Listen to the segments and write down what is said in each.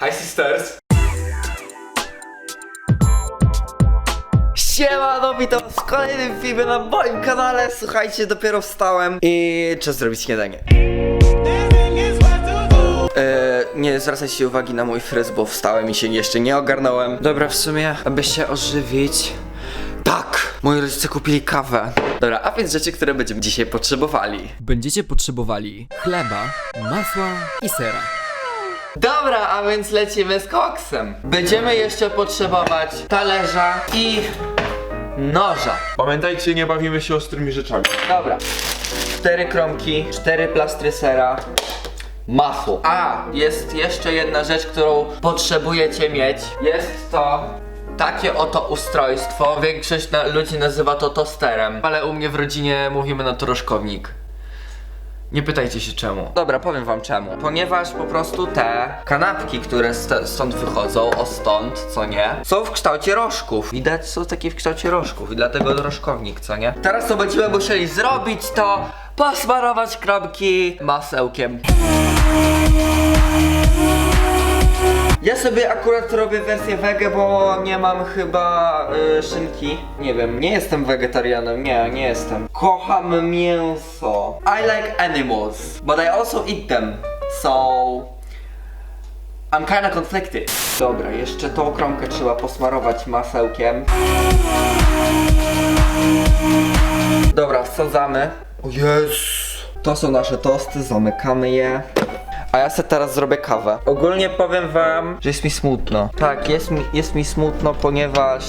Hi sisters! Siemano, witam w kolejnym filmie na moim kanale. Słuchajcie, dopiero wstałem i czas zrobić śniadanie. Eee, nie zwracajcie uwagi na mój fryz, bo wstałem i się jeszcze nie ogarnąłem. Dobra, w sumie, aby się ożywić. Tak! Moi rodzice kupili kawę. Dobra, a więc rzeczy, które będziemy dzisiaj potrzebowali. Będziecie potrzebowali chleba, masła i sera. Dobra, a więc lecimy z koksem. Będziemy jeszcze potrzebować talerza i noża. Pamiętajcie, nie bawimy się ostrymi rzeczami. Dobra. Cztery kromki, cztery plastry sera, masło. A, jest jeszcze jedna rzecz, którą potrzebujecie mieć. Jest to takie oto ustrojstwo. Większość na, ludzi nazywa to tosterem, ale u mnie w rodzinie mówimy na to rożkownik. Nie pytajcie się czemu. Dobra, powiem wam czemu. Ponieważ po prostu te kanapki, które st- stąd wychodzą, o stąd, co nie, są w kształcie rożków. Widać, są takie w kształcie rożków i dlatego rożkownik, co nie? Teraz to będziemy musieli zrobić to, posmarować kromki masełkiem. Ja sobie akurat robię wersję wege, bo nie mam chyba y, szynki. Nie wiem, nie jestem wegetarianem, nie, nie jestem. Kocham mięso. I like animals, but I also eat them. So... I'm kinda conflicted. Dobra, jeszcze tą kromkę trzeba posmarować masełkiem. Dobra, wsadzamy. O Jezu. To są nasze tosty, zamykamy je. A ja sobie teraz zrobię kawę. Ogólnie powiem wam, że jest mi smutno. Tak, jest mi, jest mi smutno, ponieważ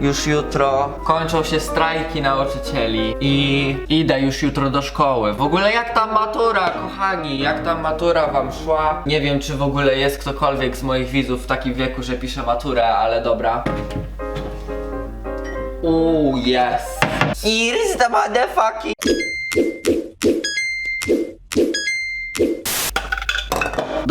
już jutro kończą się strajki nauczycieli i idę już jutro do szkoły. W ogóle jak tam matura, kochani? Jak tam matura wam szła? Nie wiem, czy w ogóle jest ktokolwiek z moich widzów w takim wieku, że pisze maturę, ale dobra. Uuu, yes. Here's the motherfucking...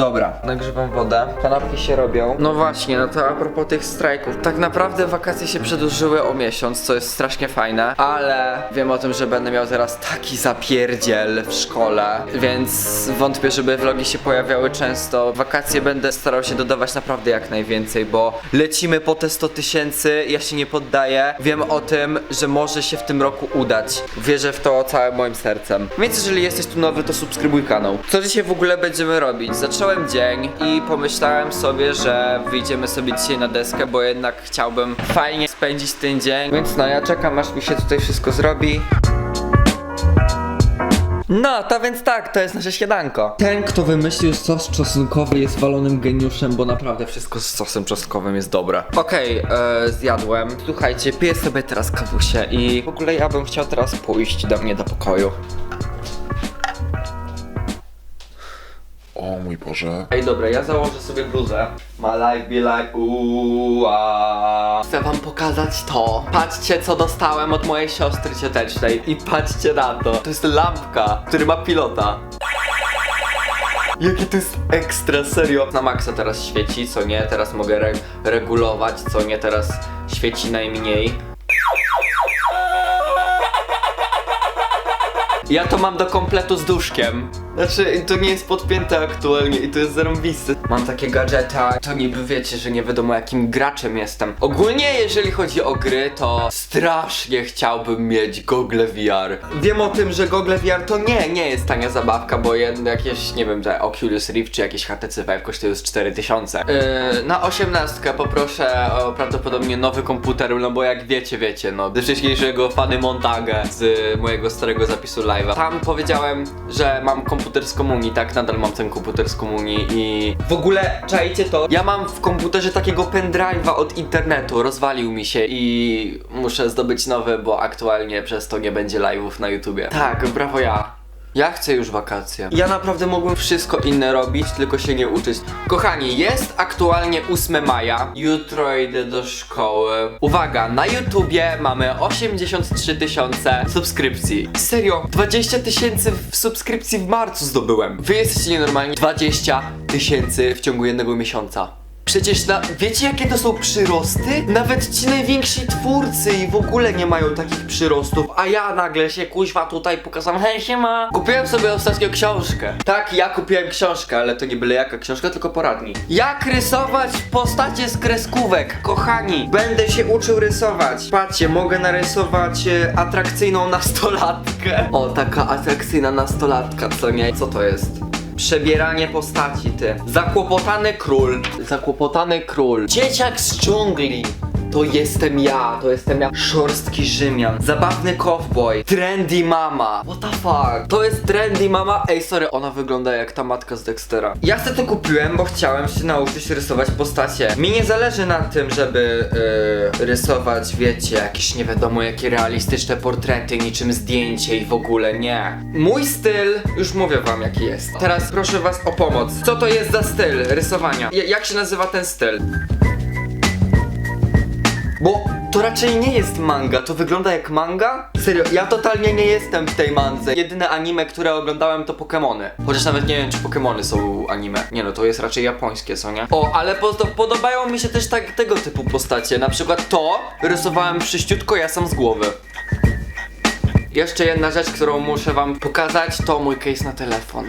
Dobra, nagrzewam wodę. Kanapki się robią. No właśnie, no to a propos tych strajków. Tak naprawdę wakacje się przedłużyły o miesiąc, co jest strasznie fajne, ale wiem o tym, że będę miał teraz taki zapierdziel w szkole, więc wątpię, żeby vlogi się pojawiały często. Wakacje będę starał się dodawać naprawdę jak najwięcej, bo lecimy po te 100 tysięcy, ja się nie poddaję. Wiem o tym, że może się w tym roku udać. Wierzę w to całym moim sercem. Więc jeżeli jesteś tu nowy, to subskrybuj kanał. Co dzisiaj w ogóle będziemy robić? Zacząłem dzień i pomyślałem sobie, że wyjdziemy sobie dzisiaj na deskę, bo jednak chciałbym fajnie spędzić ten dzień. Więc no, ja czekam aż mi się tutaj wszystko zrobi. No, to więc tak, to jest nasze śniadanko. Ten, kto wymyślił sos czosnkowy jest walonym geniuszem, bo naprawdę wszystko z sosem czosnkowym jest dobre. Okej, e, zjadłem. Słuchajcie, piję sobie teraz kawusie i w ogóle ja bym chciał teraz pójść do mnie do pokoju. O mój Boże. Ej, dobra, ja założę sobie bluzę. My life be like ooh, ah. Chcę wam pokazać to. Patrzcie, co dostałem od mojej siostry ciotecznej. I patrzcie na to. To jest lampka, który ma pilota. Jakie to jest ekstra, serio. Na maksa teraz świeci, co nie? Teraz mogę re regulować, co nie? Teraz świeci najmniej. Ja to mam do kompletu z duszkiem. Znaczy, to nie jest podpięte aktualnie i to jest zarąbiste. Mam takie gadżeta, to niby wiecie, że nie wiadomo jakim graczem jestem. Ogólnie, jeżeli chodzi o gry, to strasznie chciałbym mieć Google VR. Wiem o tym, że Google VR to nie, nie jest tania zabawka, bo jakieś, nie wiem, że Oculus Rift czy jakieś HTC Vive kosztuje już 4000. Yy, na 18 poproszę o prawdopodobnie nowy komputer, no bo jak wiecie, wiecie, no ze wcześniejszego Fany Montage z mojego starego zapisu live'a. Tam powiedziałem, że mam komputer z komunii, tak? Nadal mam ten komputer z komunii i w ogóle czajcie to. Ja mam w komputerze takiego pendrive'a od internetu, rozwalił mi się i muszę zdobyć nowy, bo aktualnie przez to nie będzie live'ów na YouTubie. Tak, brawo ja. Ja chcę już wakacje. Ja naprawdę mógłbym wszystko inne robić, tylko się nie uczyć. Kochani, jest aktualnie 8 maja. Jutro idę do szkoły. Uwaga, na YouTubie mamy 83 tysiące subskrypcji. Serio, 20 tysięcy w subskrypcji w marcu zdobyłem. Wy jesteście nienormalni. 20 tysięcy w ciągu jednego miesiąca. Przecież na... wiecie jakie to są przyrosty? Nawet ci najwięksi twórcy i w ogóle nie mają takich przyrostów, a ja nagle się kuźwa tutaj pokazałem, hej siema. Kupiłem sobie ostatnio książkę. Tak, ja kupiłem książkę, ale to nie byle jaka książka, tylko poradnik. Jak rysować postacie z kreskówek, kochani. Będę się uczył rysować. Patrzcie, mogę narysować e, atrakcyjną nastolatkę. O, taka atrakcyjna nastolatka, co nie? Co to jest? Przebieranie postaci, ty. Zakłopotany król. Zakłopotany król. Dzieciak z dżungli. To jestem ja, to jestem ja. Szorstki Rzymian. Zabawny cowboy. Trendy mama. What the fuck? To jest trendy mama. Ej, sorry, ona wygląda jak ta matka z Dextera. Ja sobie to kupiłem, bo chciałem się nauczyć rysować postacie. Mi nie zależy na tym, żeby yy, rysować, wiecie, jakieś nie wiadomo jakie realistyczne portrety, niczym zdjęcie i w ogóle nie. Mój styl, już mówię wam jaki jest. Teraz proszę was o pomoc. Co to jest za styl rysowania? J- jak się nazywa ten styl? Bo to raczej nie jest manga, to wygląda jak manga? Serio, ja totalnie nie jestem w tej mandze. Jedyne anime, które oglądałem to Pokémony. Chociaż nawet nie wiem, czy Pokémony są anime. Nie no, to jest raczej japońskie, co nie? O, ale po, podobają mi się też tak tego typu postacie. Na przykład to rysowałem przyściutko ja sam z głowy. Jeszcze jedna rzecz, którą muszę wam pokazać, to mój case na telefon.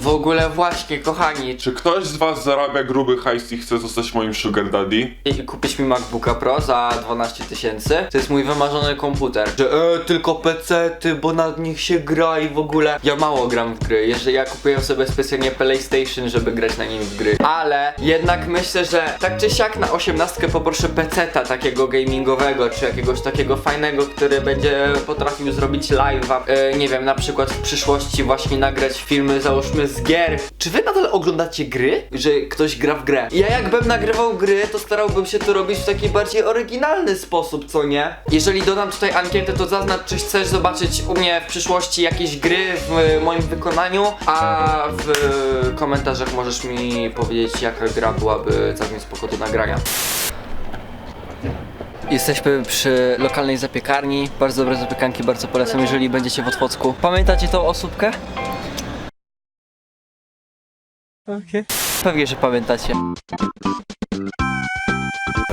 W ogóle właśnie, kochani, Czy ktoś z was zarabia gruby hajs i chce zostać moim sugar daddy? i kupić mi MacBooka Pro za 12 tysięcy. To jest mój wymarzony komputer. Że e, tylko PC-ty, bo na nich się gra i w ogóle. Ja mało gram w gry. Jeżeli ja kupiłem sobie specjalnie PlayStation, żeby grać na nim w gry. Ale jednak myślę, że tak czy siak na 18 poproszę PC-ta takiego gamingowego, czy jakiegoś takiego fajnego, który będzie potrafił zrobić live'a. E, nie wiem, na przykład w przyszłości właśnie nagrać filmy, załóżmy z gier. Czy wy nadal oglądacie gry? Że ktoś gra w grę? Ja jakbym nagrywał gry, to starałbym się to robić w taki bardziej oryginalny sposób, co nie? Jeżeli dodam tutaj ankietę, to zaznacz, czy chcesz zobaczyć u mnie w przyszłości jakieś gry w moim wykonaniu, a w komentarzach możesz mi powiedzieć, jaka gra byłaby całkiem spoko do nagrania. Jesteśmy przy lokalnej zapiekarni. Bardzo dobre zapiekanki, bardzo polecam, jeżeli będziecie w Otwocku. Pamiętacie tą osóbkę? Okej. Pewnie, że pamiętacie.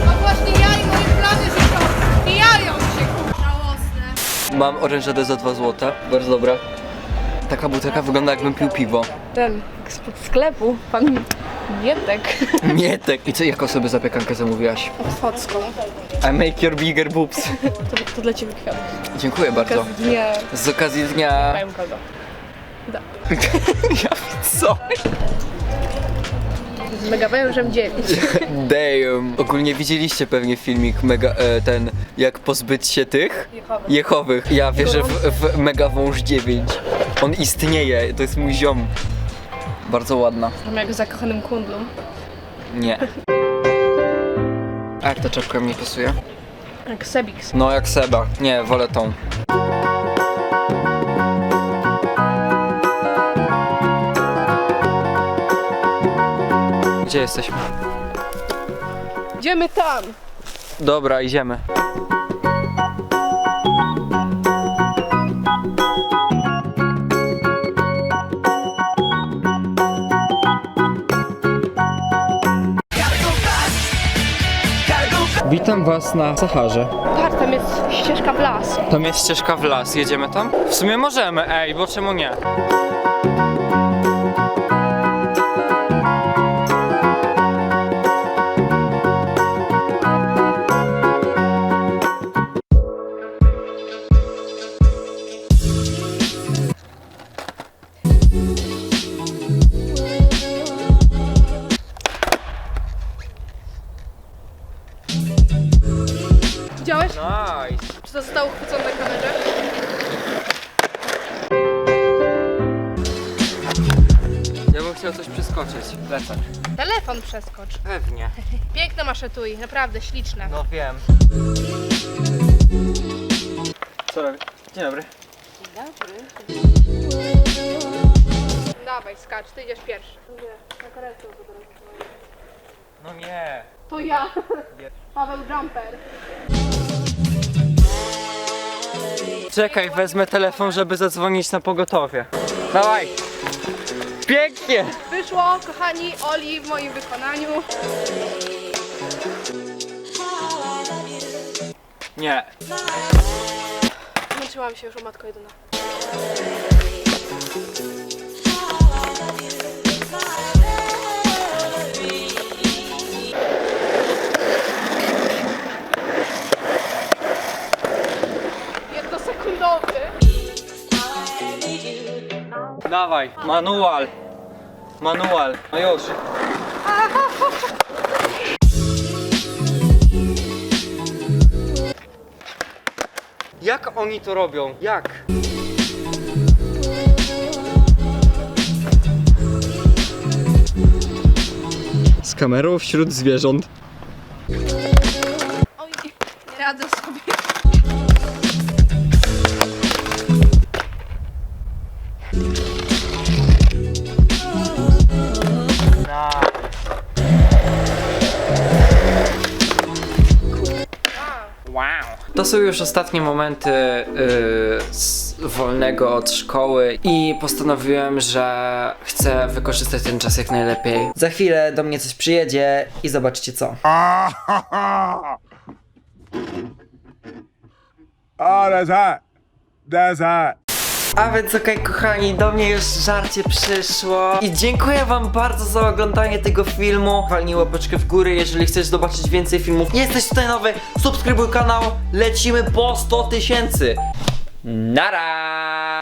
No właśnie ja i moje plany życiowe mijają się, kurwa, żałosne. Mam orężadę za 2 zł. Bardzo dobra. Taka butelka wygląda jakbym pił piwo. Ten spod sklepu, pan Mietek. Mietek. I co, jaką sobie zapiekankę zamówiłaś? Otwocką. I make your bigger boobs. To, to dla ciebie kwiat. Dziękuję bardzo. Okazji dnia Z okazji dnia... powiem kogo. Da. Ja co? Z mega wężem 9. Damn. Ogólnie widzieliście pewnie filmik mega, e, ten, jak pozbyć się tych Jehowych. Ja wierzę w, w Mega Wąż 9. On istnieje, to jest mój ziom. Bardzo ładna. Mam jak zakochanym kundlu. Nie. A jak ta czapka mi pasuje? Jak Sebix. No jak Seba. Nie, wolę tą. Gdzie jesteśmy? Idziemy tam. Dobra, idziemy. Witam was na Saharze. Patrz, tam jest ścieżka w las. Tam jest ścieżka w las, jedziemy tam? W sumie możemy, ej, bo czemu nie? Nice. Czy to zostało chwycone na kamerze? Ja bym chciał coś przeskoczyć. Lecę. Telefon przeskocz. Pewnie. Piękne masz etui, naprawdę śliczne. No wiem. Co robię? Dzień dobry. Dawaj, skacz, ty idziesz pierwszy. Nie, na karetce No nie. To ja. Paweł Jumper. Czekaj, wezmę telefon, żeby zadzwonić na pogotowie. Dawaj. Pięknie! Wyszło, kochani, Oli w moim wykonaniu. Nie. Zmęczyłam się już o matko jedyna. Dawaj, manual. Manual. No już. Jak oni to robią? Jak? Z kamerą wśród zwierząt. Są już ostatnie momenty yy, wolnego od szkoły i postanowiłem, że chcę wykorzystać ten czas jak najlepiej. Za chwilę do mnie coś przyjedzie i zobaczcie co. Oh, that's hot. That's hot. A więc okej kochani, do mnie już żarcie przyszło. I dziękuję wam bardzo za oglądanie tego filmu. Walnij łapeczkę w górę, jeżeli chcesz zobaczyć więcej filmów. Jesteś tutaj nowy, subskrybuj kanał. Lecimy po 100 tysięcy. Nara!